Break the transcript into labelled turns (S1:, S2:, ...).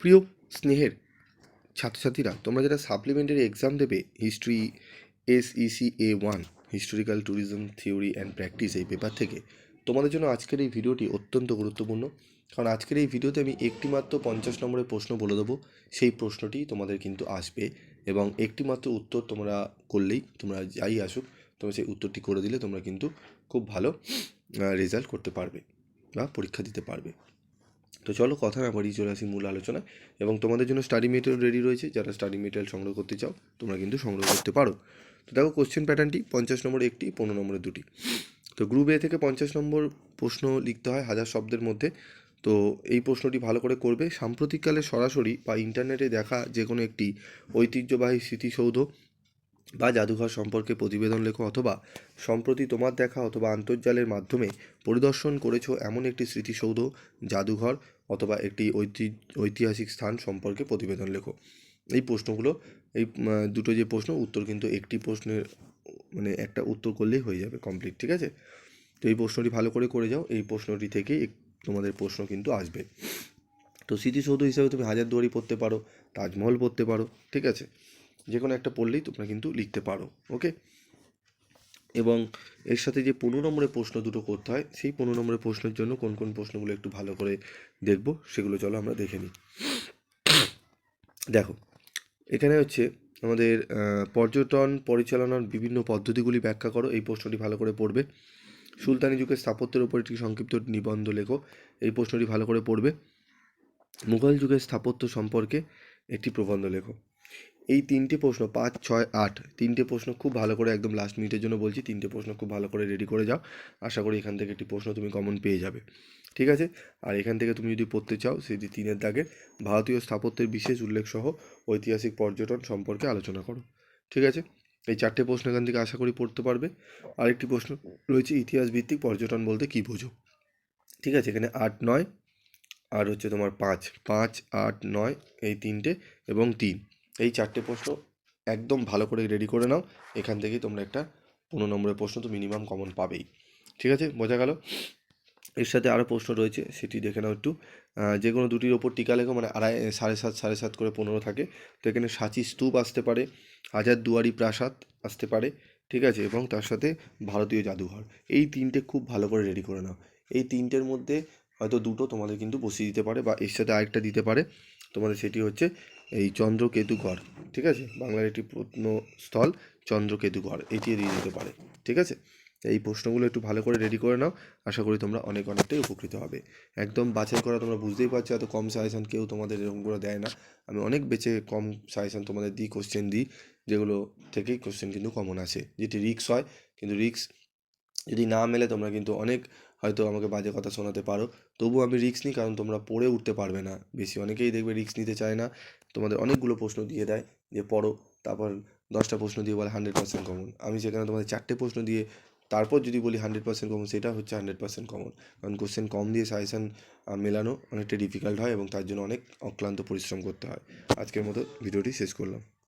S1: প্রিয় স্নেহের ছাত্রছাত্রীরা, তোমরা যারা সাপ্লিমেন্টারি এক্সাম দেবে history SEC A one historical tourism theory and practice এই পেপার থেকে, তোমাদের জন্য আজকের এই ভিডিওটি অত্যন্ত গুরুত্বপূর্ণ। কারণ আজকের এই ভিডিওতে আমি একটি মাত্র পঞ্চাশ নম্বরের প্রশ্ন বলে দেবো, সেই প্রশ্নটি তোমাদের কিন্তু আসবে এবং একটি মাত্র উত্তর তোমরা করলেই, তোমরা যাই আসুক, তোমরা সেই উত্তরটি করে দিলে তোমরা কিন্তু খুব ভালো রেজাল্ট করতে পারবে বা পরীক্ষা দিতে পারবে। তো চলো কথা না বাড়িয়ে চলে আসি মূল আলোচনা এবং তোমাদের জন্য স্টাডি মেটেরিয়াল রেডি রয়েছে, যারা স্টাডি মেটেরিয়াল সংগ্রহ করতে চাও, তোমরা কিন্তু সংগ্রহ করতে পারো। তো দেখো কোশ্চেন প্যাটার্নটি পঞ্চাশ নম্বরে একটি, পনেরো নম্বরে দুটি। তো গ্রুপ এ থেকে পঞ্চাশ নম্বর প্রশ্ন লিখতে হয় হাজার শব্দের মধ্যে। তো এই প্রশ্নটি ভালো করে করবে। সাম্প্রতিককালে সরাসরি বা ইন্টারনেটে দেখা যে কোনো একটি ঐতিহ্যবাহী স্মৃতিসৌধ বা জাদুঘর সম্পর্কে প্রতিবেদন লেখো অথবা সম্প্রতি তোমার দেখা অথবা আন্তর্জালের মাধ্যমে পরিদর্শন করেছ এমন একটি স্মৃতিসৌধ, জাদুঘর অথবা একটি ঐতিহাসিক স্থান সম্পর্কে প্রতিবেদন লেখো। এই প্রশ্নগুলো, এই দুটো যে প্রশ্ন, উত্তর কিন্তু একটি প্রশ্নের মানে একটা উত্তর করলেই হয়ে যাবে কমপ্লিট ঠিক আছে? তো এই প্রশ্নটি ভালো করে করে যাও, এই প্রশ্নটি থেকে তোমাদের প্রশ্ন কিন্তু আসবে। তো স্মৃতিসৌধ হিসাবে তুমি হাজারদুয়ারি পড়তে পারো, তাজমহল পড়তে পারো, ঠিক আছে? যে কোনো একটা পড়লেই তোমরা কিন্তু লিখতে পারো ওকে এবং এর সাথে যে পনেরো নম্বরের প্রশ্ন দুটো করতে হয়, সেই পনেরো নম্বরের প্রশ্নের জন্য কোন কোন প্রশ্নগুলো একটু ভালো করে দেখব, সেগুলো চলো আমরা দেখে নিই। দেখো, এখানে হচ্ছে আমাদের পর্যটন পরিচালনার বিভিন্ন পদ্ধতিগুলি ব্যাখ্যা করো, এই প্রশ্নটি ভালো করে পড়বে। সুলতানি যুগের স্থাপত্যের উপর একটি সংক্ষিপ্ত নিবন্ধ লেখো, এই প্রশ্নটি ভালো করে পড়বে। মুঘল যুগের স্থাপত্য সম্পর্কে একটি প্রবন্ধ লেখো। এই তিনটে প্রশ্ন, পাঁচ, ছয়, আট, তিনটে প্রশ্ন খুব ভালো করে একদম লাস্ট মিনিটের জন্য বলছি, তিনটে প্রশ্ন খুব ভালো করে রেডি করে যাও। আশা করি এখান থেকে একটি প্রশ্ন তুমি কমন পেয়ে যাবে। ঠিক আছে? আর এখান থেকে তুমি যদি পড়তে চাও সেটি তিনের দাগে ভারতীয় স্থাপত্যের বিশেষ উল্লেখ সহ ঐতিহাসিক পর্যটন সম্পর্কে আলোচনা করো। ঠিক আছে? এই চারটে প্রশ্ন এখান থেকে আশা করি পড়তে পারবে। আরেকটি প্রশ্ন রয়েছে, ইতিহাস ভিত্তিক পর্যটন বলতে কী বোঝো? ঠিক আছে? এখানে আট, নয়, আর হচ্ছে তোমার পাঁচ। পাঁচ, আট, নয়, এই তিনটে এবং তিন। এই চারটে প্রশ্ন একদম ভালো করে রেডি করে নাও। এখান থেকেই তোমরা একটা পনেরো নম্বরের প্রশ্ন তো মিনিমাম কমন পাবেই। ঠিক আছে? বোঝা গেল? এর সাথে আরও প্রশ্ন রয়েছে, সেটি দেখে নাও একটু। যে কোনো দুটির ওপর টিকা লেখো মানে আড়াই, সাড়ে সাত সাড়ে সাত করে পনেরো থাকে। তো এখানে সাঁচি স্তূপ আসতে পারে হাজার দুয়ারি প্রাসাদ আসতে পারে, ঠিক আছে? এবং তার সাথে ভারতীয় জাদুঘর। এই তিনটে খুব ভালো করে রেডি করে নাও। এই তিনটের মধ্যে হয়তো দুটো তোমাদের কিন্তু বসিয়ে দিতে পারে বা এর সাথে আরেকটা দিতে পারে। তোমাদের সেটি হচ্ছে এই চন্দ্রকেতুগড় ঠিক আছে? বাংলার একটি প্রত্নস্থল চন্দ্রকেতুগড় এটি দিয়ে দিতে পারে, ঠিক আছে? এই প্রশ্নগুলো একটু ভালো করে রেডি করে নাও, আশা করি তোমরা অনেক অনেকটাই উপকৃত হবে। একদম বাছাই করা তোমরা বুঝতেই পারছ, এত কম সাজেশন কেউ তোমাদের এরকম করে দেয় না। আমি অনেক বেছে কম সাজেশন তোমাদের দিই কোশ্চেন দিই, যেগুলো থেকেই কোশ্চেন কিন্তু কমন আসে যেটি রিক্স হয়, কিন্তু রিক্স যদি না মেলে তোমরা কিন্তু অনেক হয়তো আমাকে বাজে কথা শোনাতে পারো। তবুও আমি রিস্ক নিই কারণ তোমরা পড়ে উঠতে পারবে না। বেশি অনেকেই দেখবে রিস্ক নিতে চায় না। তোমাদের অনেকগুলো প্রশ্ন দিয়ে দেয় যে পড়ো, তারপর দশটা প্রশ্ন দিয়ে বলে হান্ড্রেড পার্সেন্ট কমন আমি সেখানে তোমাদের চারটে প্রশ্ন দিয়ে তারপর যদি বলি হান্ড্রেড পার্সেন্ট কমন সেটা হচ্ছে হান্ড্রেড পার্সেন্ট কমন কারণ কোশ্চেন কম দিয়ে সাজেশান মেলানো অনেকটা ডিফিকাল্ট হয় এবং তার জন্য অনেক অক্লান্ত পরিশ্রম করতে হয়। আজকের মতো ভিডিওটি শেষ করলাম।